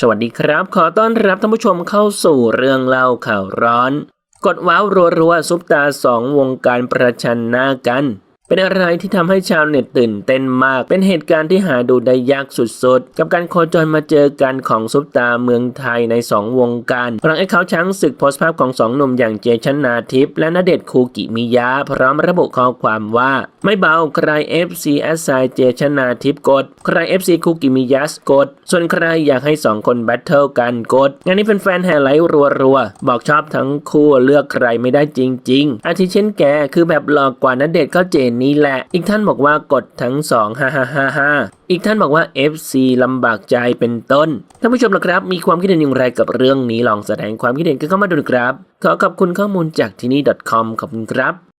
สวัสดีครับ ขอต้อนรับท่านผู้ชมเข้าสู่เรื่องเล่าข่าวร้อน กดว้าวรัวๆซุปตาสองวงการประชันหน้ากัน เป็นอะไรที่ทำให้ชาวเน็ตตื่นเต้นมาก เป็นเหตุการณ์ที่หาดูได้ยากสุดๆ กับการโคจรมาเจอกันของซุปตาเมืองไทยในสองวงการหลังไอ้เขาช้างศึกโพสต์ภาพของสองหนุ่มอย่างเจชนาทิพย์และณเดชคูกิมิยะพร้อมระบุข้อความว่า ไม่เบาใคร FC แอสไซเจชนาทิพย์กด ใคร FC คูกิมิยะกด ส่วนใครอยากให้สองคนแบทเทิลกันกดงานนี้เป็นแฟนๆแห่ไลค์รัวๆ บอกชอบทั้งคู่เลือกใครไม่ได้จริง ๆ อาทิเช่นแกคือแบบหลอกกว่าณเดชน์เข้าเจนนี้แหละ อีกท่านบอกว่ากดทั้งสองฮ่าฮ่าฮ่าฮ่าอีกท่านบอกว่า FC ลำบากใจเป็นต้น ท่านผู้ชมล่ะครับ มีความคิดเห็นอย่างไรกับเรื่องนี้ลองแสดงความคิดเห็นกันเข้ามาดูนะครับ ขอขอบคุณข้อมูลจากที่นี่ .com ขอบคุณครับ